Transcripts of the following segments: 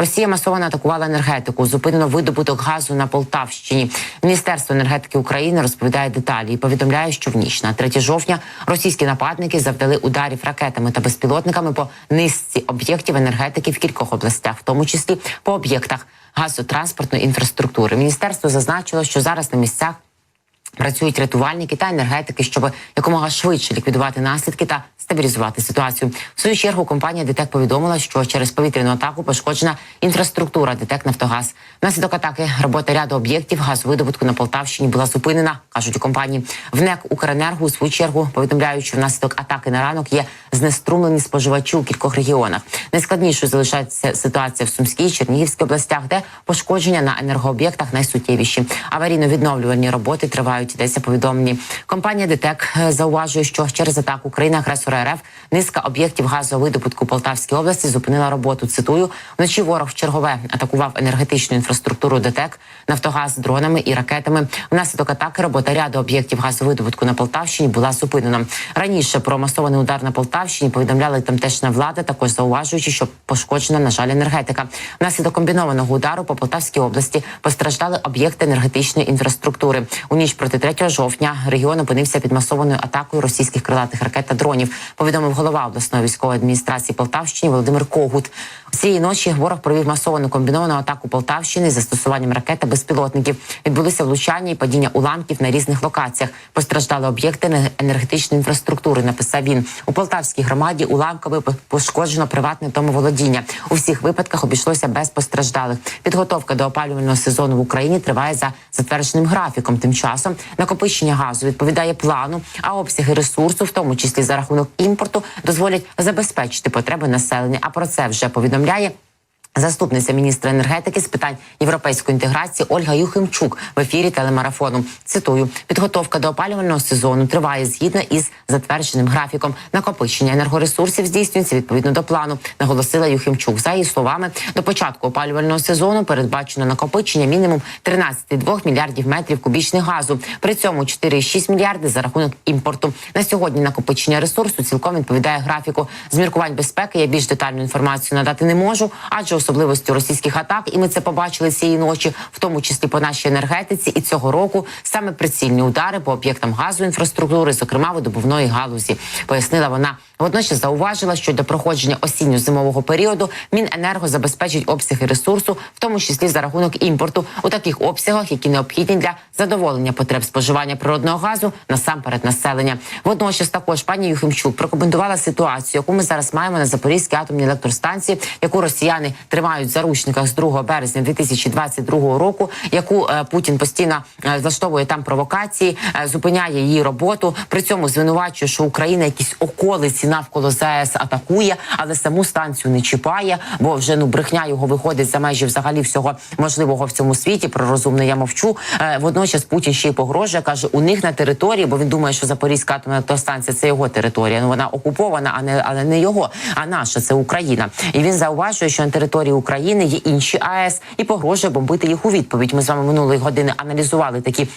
Росія масово атакувала енергетику. Зупинено видобуток газу на Полтавщині. Міністерство енергетики України розповідає деталі і повідомляє, що в ніч на 3 жовтня російські нападники завдали ударів ракетами та безпілотниками по низці об'єктів енергетики в кількох областях, в тому числі по об'єктах газотранспортної інфраструктури. Міністерство зазначило, що зараз на місцях. Працюють рятувальники та енергетики, щоб якомога швидше ліквідувати наслідки та стабілізувати ситуацію. В свою чергу компанія ДТЕК повідомила, що через повітряну атаку пошкоджена інфраструктура ДТЕК Нафтогаз. Внаслідок атаки робота ряду об'єктів газовидобутку на Полтавщині була зупинена, кажуть у компанії. ВНЕК Укренерго у свою чергу повідомляють, що внаслідок атаки на ранок є знеструмлені споживачі у кількох регіонах. Найскладнішою залишається ситуація в Сумській, Чернігівській областях, де пошкодження на енергооб'єктах найсуттєвіші. Аварійно-відновлювальні роботи тривають. Йдеться повідомлені. Компанія ДТЕК зауважує, що через атаку країни агресора РФ низка об'єктів газовидобутку Полтавській області зупинила роботу. Цитую вночі. Ворог в чергове атакував енергетичну інфраструктуру ДТЕК, Нафтогаз дронами і ракетами. Внаслідок атаки робота ряду об'єктів газовидобутку на Полтавщині була зупинена. Раніше про масований удар на Полтавщині повідомляли тамтешня влада, також зауважуючи, що пошкоджена, на жаль, енергетика. Внаслідок комбінованого удару по Полтавській області постраждали об'єкти енергетичної інфраструктури. У ніч проти 3 жовтня регіон опинився під масованою атакою російських крилатих ракет та дронів. Повідомив голова обласної військової адміністрації Полтавщини Володимир Когут. Цієї ночі ворог провів масовану комбіновану атаку Полтавщини з застосуванням ракет та безпілотників. Відбулися влучання і падіння уламків на різних локаціях. Постраждали об'єкти ене- енергетичної інфраструктури. Написав він у Полтавській громаді. Уламками пошкоджено приватне домоволодіння. У всіх випадках обійшлося без постраждалих. Підготовка до опалювального сезону в Україні триває за затвердженим графіком. Тим часом накопичення газу відповідає плану, а обсяги ресурсу, в тому числі за рахунок імпорту, дозволять забезпечити потреби населення. А про це вже повідомляє. Заступниця міністра енергетики з питань європейської інтеграції Ольга Юхимчук в ефірі телемарафону. Цитую: підготовка до опалювального сезону триває згідно із затвердженим графіком. Накопичення енергоресурсів здійснюється відповідно до плану. Наголосила Юхимчук. За її словами, до початку опалювального сезону передбачено накопичення мінімум 13,2 мільярдів метрів кубічних газу. При цьому 4,6 мільярди за рахунок імпорту. На сьогодні накопичення ресурсу цілком відповідає графіку. З міркувань безпеки я більш детальну інформацію надати не можу, адже особливості російських атак, і ми це побачили цієї ночі, в тому числі по нашій енергетиці. І цього року саме прицільні удари по об'єктам газу інфраструктури, зокрема видобувної галузі, пояснила вона. Водночас зауважила, що для проходження осінньо-зимового періоду Міненерго забезпечить обсяги ресурсу, в тому числі за рахунок імпорту, у таких обсягах, які необхідні для задоволення потреб споживання природного газу насамперед населення. Водночас також пані Юхимчук прокоментувала ситуацію, яку ми зараз маємо на Запорізькій атомній електростанції, яку росіяни тримають в заручниках з 2 березня 2022 року, яку е, Путін постійно е, влаштовує там провокації, е, зупиняє її роботу. При цьому звинувачує, що Україна якісь околиці навколо ЗАЕС атакує, але саму станцію не чіпає, бо вже ну брехня його виходить за межі взагалі всього можливого в цьому світі. Про розумне я мовчу. Е, Водночас Путін ще й погрожує, каже, у них на території, бо він думає, що Запорізька атомна електростанція це його територія. Ну вона окупована, а не але не його, а наша це Україна. І він зауважує, що на території України є інші АЕС і погрожує бомбити їх у відповідь. Ми з вами минулої години аналізували такі.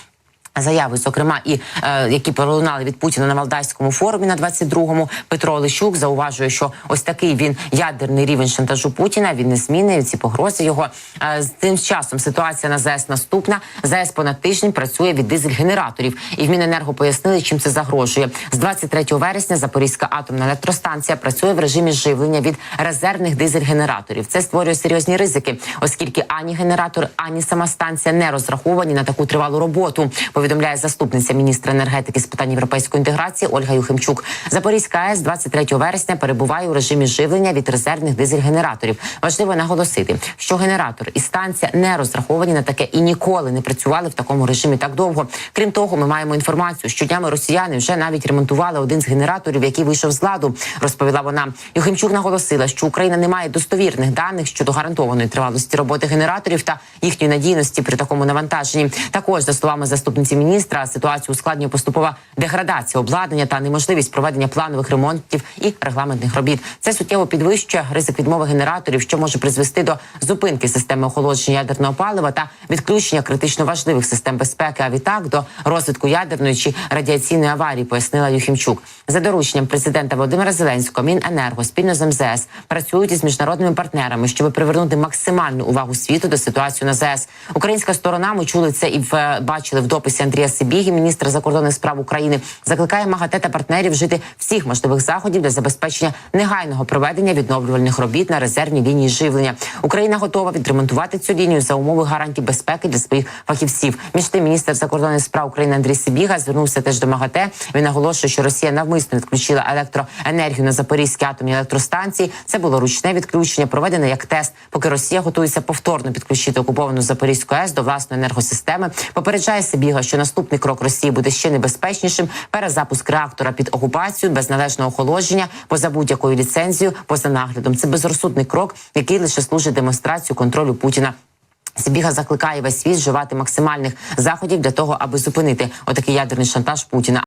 Заяви, зокрема, і е, які пролунали від Путіна на Валдайському форумі на 22-му, Петро Лещук зауважує, що ось такий він ядерний рівень шантажу Путіна. Він не змінив ці погрози його. Е, з тим часом ситуація на ЗАЕС наступна. ЗАЕС понад тиждень працює від дизель-генераторів, і в Міненерго пояснили, чим це загрожує. З 23 вересня Запорізька атомна електростанція працює в режимі живлення від резервних дизель-генераторів. Це створює серйозні ризики, оскільки ані генератор, ані сама станція не розраховані на таку тривалу роботу повідомляє заступниця міністра енергетики з питань європейської інтеграції Ольга Юхимчук. Запорізька АЕС 23 вересня перебуває у режимі живлення від резервних дизель-генераторів. Важливо наголосити, що генератор і станція не розраховані на таке і ніколи не працювали в такому режимі так довго. Крім того, ми маємо інформацію, що днями росіяни вже навіть ремонтували один з генераторів, який вийшов з ладу. Розповіла вона. Юхимчук наголосила, що Україна не має достовірних даних щодо гарантованої тривалості роботи генераторів та їхньої надійності при такому навантаженні. Також за словами заступниці міністра ситуацію ускладнює поступова деградація обладнання та неможливість проведення планових ремонтів і регламентних робіт. Це суттєво підвищує ризик відмови генераторів, що може призвести до зупинки системи охолодження ядерного палива та відключення критично важливих систем безпеки. А відтак до розвитку ядерної чи радіаційної аварії, пояснила Юхімчук. За дорученням президента Володимира Зеленського, Міненерго спільно з МЗС працюють із міжнародними партнерами, щоб привернути максимальну увагу світу до ситуації на ЗАЕС. Українська сторона ми чули це і в бачили в дописі Андрія Сибігі, міністра закордонних справ України, закликає МАГАТЕ та партнерів вжити всіх можливих заходів для забезпечення негайного проведення відновлювальних робіт на резервній лінії живлення. Україна готова відремонтувати цю лінію за умови гарантій безпеки для своїх фахівців. Між тим, міністр закордонних справ України Андрій Сибіга звернувся теж до МАГАТЕ. Він наголошує, що Росія навмисно відключила електроенергію на Запорізькій атомній електростанції. Це було ручне відключення, проведене як тест, поки Росія готується повторно підключити окуповану Запорізьку АЕС до власної енергосистеми. Попереджає Сибіга, що наступний крок Росії буде ще небезпечнішим. Перезапуск реактора під окупацію без належного охолодження, поза будь-якою ліцензією, поза наглядом. Це безрозсудний крок, який лише служить демонстрацію контролю Путіна. Сибіга закликає весь світ вживати максимальних заходів для того, аби зупинити отакий ядерний шантаж Путіна.